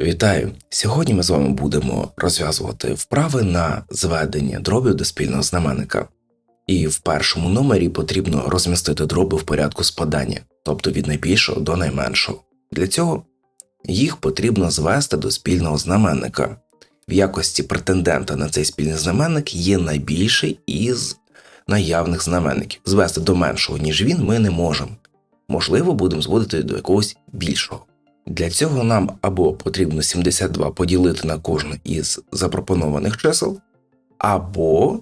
Вітаю! Сьогодні ми з вами будемо розв'язувати вправи на зведення дробів до спільного знаменника. І в першому номері потрібно розмістити дроби в порядку спадання, тобто від найбільшого до найменшого. Для цього їх потрібно звести до спільного знаменника. В якості претендента на цей спільний знаменник є найбільший із наявних знаменників. Звести до меншого, ніж він, ми не можемо. Можливо, будемо зводити до якогось більшого. Для цього нам або потрібно 72 поділити на кожне із запропонованих чисел, або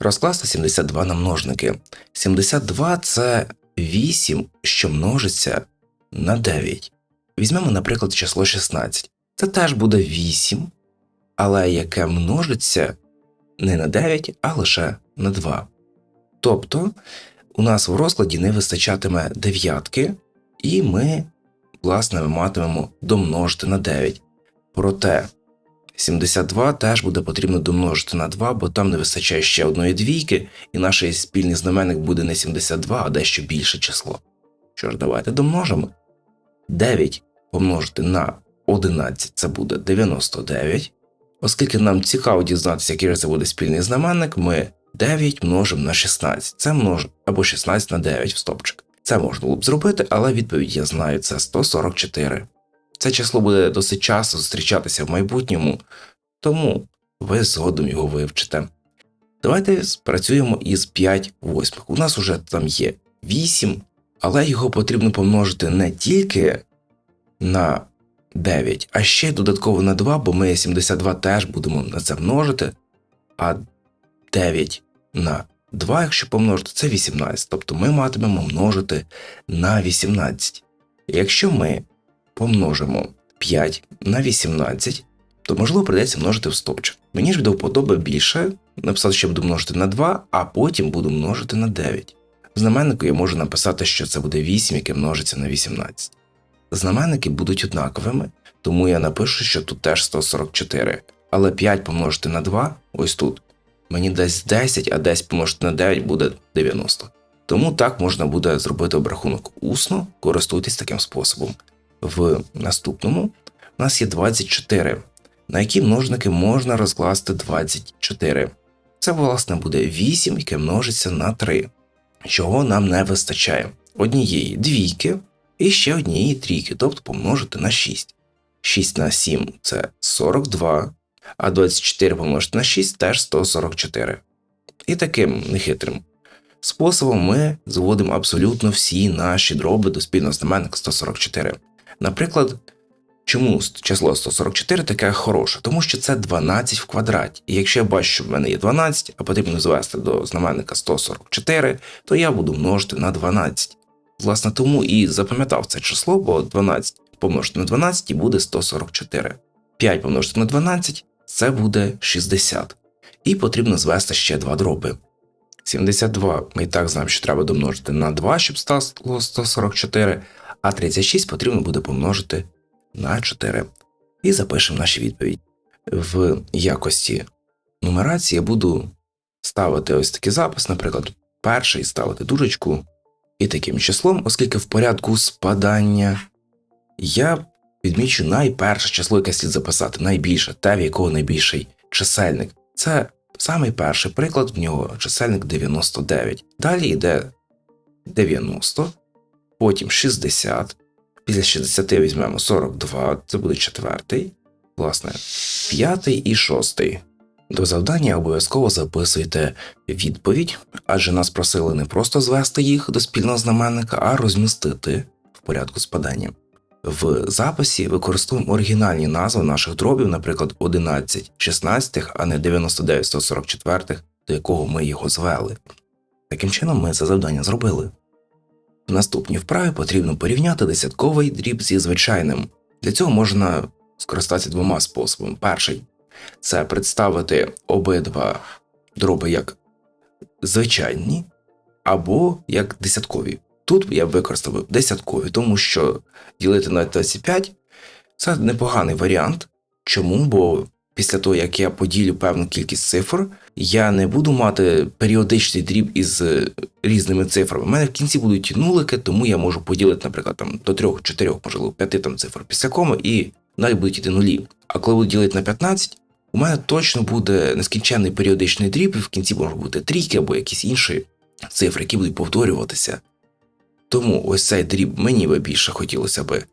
розкласти 72 на множники. 72 це 8, що множиться на 9. Візьмемо, наприклад, число 16. Це теж буде 8, але яке множиться не на 9, а лише на 2. Тобто у нас в розкладі не вистачатиме дев'ятки, і ми власне, ми матимемо домножити на 9. Проте 72 теж буде потрібно домножити на 2, бо там не вистачає ще одної двійки, і наш спільний знаменник буде не 72, а дещо більше число. Що ж, давайте домножимо. 9 помножити на 11 це буде 99. Оскільки нам цікаво дізнатися, який це буде спільний знаменник, ми 9 множимо на 16. Це множимо або 16 на 9 в стопчик. Це можна було б зробити, але відповідь я знаю це 144. Це число буде досить часто зустрічатися в майбутньому, тому ви згодом його вивчите. Давайте спрацюємо із 5 восьмих. У нас вже там є 8, але його потрібно помножити не тільки на 9, а ще додатково на 2, бо ми 72 теж будемо на це множити, а 9 на 2, якщо помножити, це 18. Тобто ми матимемо множити на 18. Якщо ми помножимо 5 на 18, то можливо придеться множити в стопчик. Мені ж до вподоби більше написати, що буду множити на 2, а потім буду множити на 9. В знаменнику я можу написати, що це буде 8, яке множиться на 18. Знаменники будуть однаковими, тому я напишу, що тут теж 144. Але 5 помножити на 2 ось тут мені дасть 10, а 10 помножити на 9 буде 90. Тому так можна буде зробити обрахунок усно, користуйтесь таким способом. В наступному у нас є 24, на які множники можна розкласти 24. Це, власне, буде 8, яке множиться на 3, чого нам не вистачає. Однієї двійки і ще однієї трійки, тобто помножити на 6. 6 на 7 це 42, а 24 помножити на 6 теж 144. І таким нехитрим способом ми зводимо абсолютно всі наші дроби до спільного знаменника 144. Наприклад, чому число 144 таке хороше? Тому що це 12 в квадраті. І якщо я бачу, що в мене є 12, а потрібно звести до знаменника 144, то я буду множити на 12. Власне, тому і запам'ятав це число, бо 12 помножити на 12 і буде 144. 5 помножити на 12 це буде 60. І потрібно звести ще два дроби. 72 ми і так знаємо, що треба домножити на 2, щоб стало 144, а 36 потрібно буде помножити на 4. І запишемо наші відповідь. В якості нумерації я буду ставити ось такий запис, наприклад, перший ставити дужечку і таким числом, оскільки в порядку спадання я відмічу найперше число, яке слід записати, найбільше, те, в якого найбільший чисельник. Це самий перший приклад, в нього чисельник 99. Далі йде 90, потім 60. Після 60 візьмемо 42, це буде четвертий, власне, п'ятий і шостий. До завдання обов'язково записуйте відповідь, адже нас просили не просто звести їх до спільного знаменника, а розмістити в порядку спадання. В записі використовуємо оригінальні назви наших дробів, наприклад, 11 16, а не 99 144, до якого ми його звели. Таким чином, ми це завдання зробили. В наступній вправі потрібно порівняти десятковий дріб зі звичайним. Для цього можна скористатися двома способами. Перший це представити обидва дроби як звичайні або як десяткові. Тут я використав десяткові, тому що ділити на 25 це непоганий варіант. Чому? Бо після того, як я поділю певну кількість цифр, я не буду мати періодичний дріб із е, різними цифрами. У мене в кінці будуть нулики, тому я можу поділити, наприклад, там до 3, 4, можливо, 5 там цифр після коми і далі будуть йти нулі. А коли буду ділити на 15, у мене точно буде нескінченний періодичний дріб, і в кінці можуть бути трійки або якісь інші цифри, які будуть повторюватися. Тому ось цей дріб мені би більше хотілося би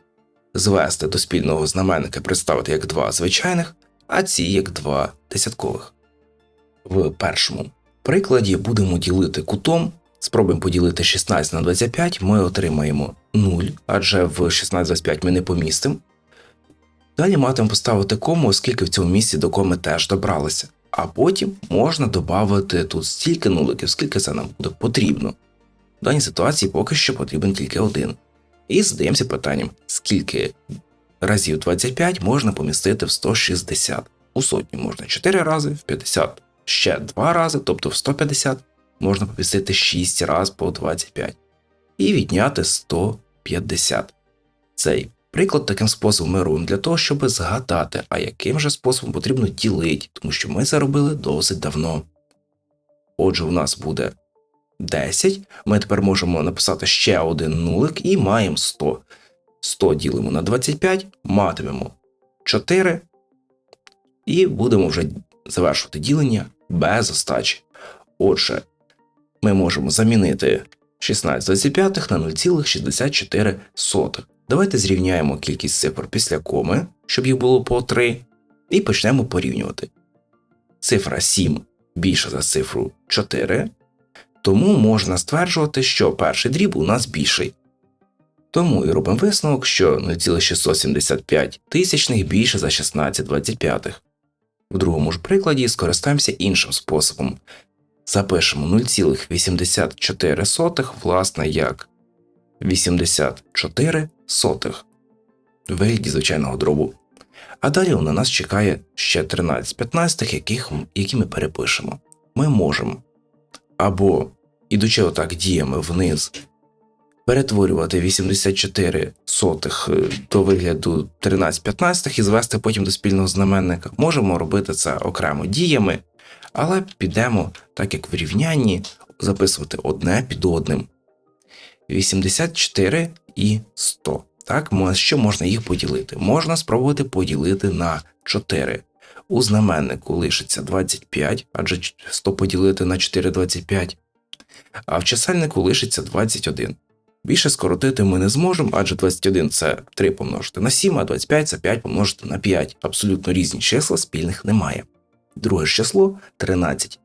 звести до спільного знаменника, представити як два звичайних, а ці як два десяткових. В першому прикладі будемо ділити кутом. Спробуємо поділити 16 на 25, ми отримаємо 0, адже в 16 25 ми не помістимо. Далі матимемо поставити кому, оскільки в цьому місці до коми теж добралися. А потім можна додати тут стільки нуликів, скільки це нам буде потрібно. В даній ситуації поки що потрібен тільки один. І задаємося питанням, скільки разів 25 можна помістити в 160. У сотню можна 4 рази, в 50 ще 2 рази, тобто в 150 можна помістити 6 разів по 25 і відняти 150. Цей приклад таким способом ми робимо для того, щоб згадати, а яким же способом потрібно ділити, тому що ми це робили досить давно. Отже, у нас буде 10. Ми тепер можемо написати ще один нулик і маємо 100. 100 ділимо на 25, матимемо 4. І будемо вже завершувати ділення без остачі. Отже, ми можемо замінити 16 на 0,64. Давайте зрівняємо кількість цифр після коми, щоб їх було по 3, і почнемо порівнювати. Цифра 7 більша за цифру 4, тому можна стверджувати, що перший дріб у нас більший. Тому і робимо висновок, що 0,675 тисячних більше за 16 25. В другому ж прикладі скористаємося іншим способом. Запишемо 0,84 власне як 84 сотих в вигляді звичайного дробу. А далі на нас чекає ще 13 15, яких, які ми перепишемо. Ми можемо або, ідучи отак діями вниз, перетворювати 84 сотих е, до вигляду 13 15 і звести потім до спільного знаменника. Можемо робити це окремо діями, але підемо, так як в рівнянні, записувати одне під одним. 84 і 100. Так, що можна їх поділити? Можна спробувати поділити на 4. У знаменнику лишиться 25, адже 100 поділити на 4 25, а в чисельнику лишиться 21. Більше скоротити ми не зможемо, адже 21 це 3 помножити на 7, а 25 це 5 помножити на 5. Абсолютно різні числа спільних немає. Друге ж число 13.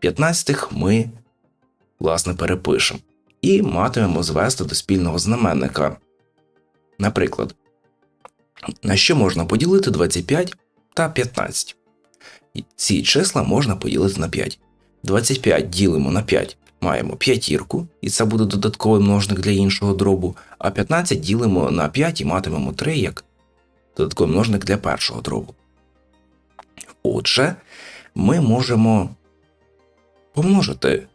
15 ми, власне, перепишемо. І матимемо звести до спільного знаменника. Наприклад, на що можна поділити 25 та 15. Ці числа можна поділити на 5. 25 ділимо на 5, маємо п'ятірку, і це буде додатковий множник для іншого дробу, а 15 ділимо на 5 і матимемо 3 як додатковий множник для першого дробу. Отже, ми можемо помножити,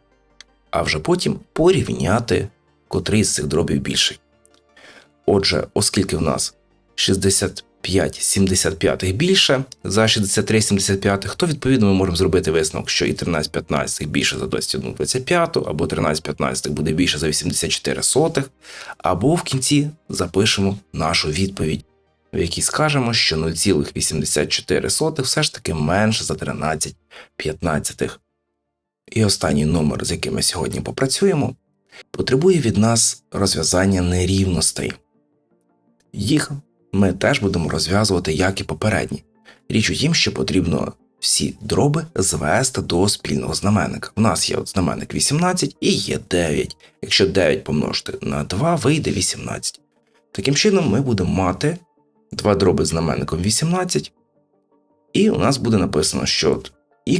а вже потім порівняти котрий з цих дробів більший. Отже, оскільки в нас 65 75 більше за 63 75, то відповідно ми можемо зробити висновок, що і 13 15 більше за 21 25, або 13 15 буде більше за 84 сотих, або в кінці запишемо нашу відповідь, в якій скажемо, що 0,84 все ж таки менше за 13 15. І останній номер, з яким ми сьогодні попрацюємо, потребує від нас розв'язання нерівностей. Їх ми теж будемо розв'язувати, як і попередні. Річ у тім, що потрібно всі дроби звести до спільного знаменника. У нас є от знаменник 18 і є 9. Якщо 9 помножити на 2, вийде 18. Таким чином, ми будемо мати два дроби з знаменником 18, і у нас буде написано, що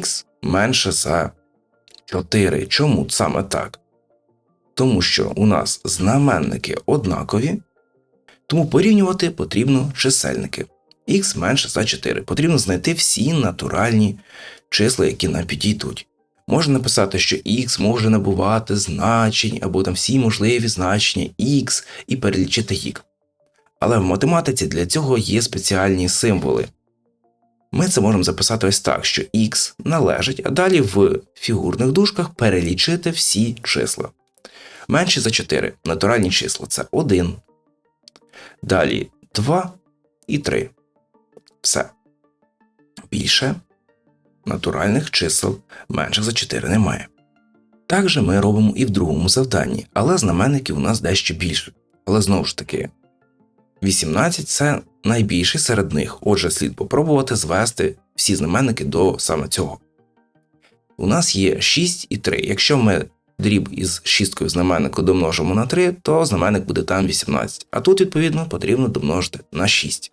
х менше за 4. Чому саме так? Тому що у нас знаменники однакові, тому порівнювати потрібно чисельники. Х менше за 4. Потрібно знайти всі натуральні числа, які нам підійдуть. Можна написати, що х може набувати значень або там всі можливі значення х і перелічити їх. Але в математиці для цього є спеціальні символи. Ми це можемо записати ось так, що х належить, а далі в фігурних дужках перелічити всі числа. Менше за 4 натуральні числа це 1, Далі 2 і 3. Все. Більше натуральних чисел менше за 4 немає. Так же ми робимо і в другому завданні, але знаменників у нас дещо більше. Але знову ж таки, 18 це найбільший серед них, отже, слід попробувати звести всі знаменники до саме цього. У нас є 6 і 3. Якщо ми дріб із шісткою знаменнику домножимо на 3, то знаменник буде там 18. А тут, відповідно, потрібно домножити на 6.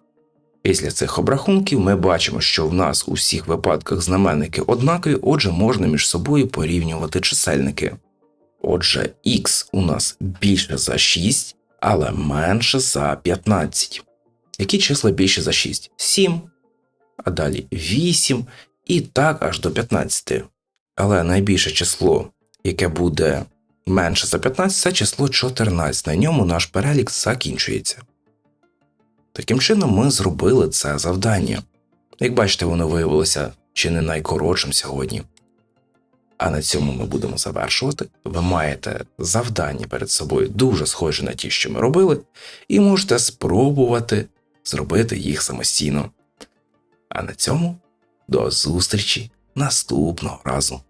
Після цих обрахунків ми бачимо, що в нас у всіх випадках знаменники однакові, отже, можна між собою порівнювати чисельники. Отже, х у нас більше за 6, але менше за 15. Які числа більше за 6? 7, а далі 8 і так аж до 15. Але найбільше число, яке буде менше за 15, це число 14. На ньому наш перелік закінчується. Таким чином, ми зробили це завдання. Як бачите, воно виявилося чи не найкоротшим сьогодні. А на цьому ми будемо завершувати. Ви маєте завдання перед собою дуже схожі на ті, що ми робили, і можете спробувати зробити їх самостійно. А на цьому до зустрічі наступного разу.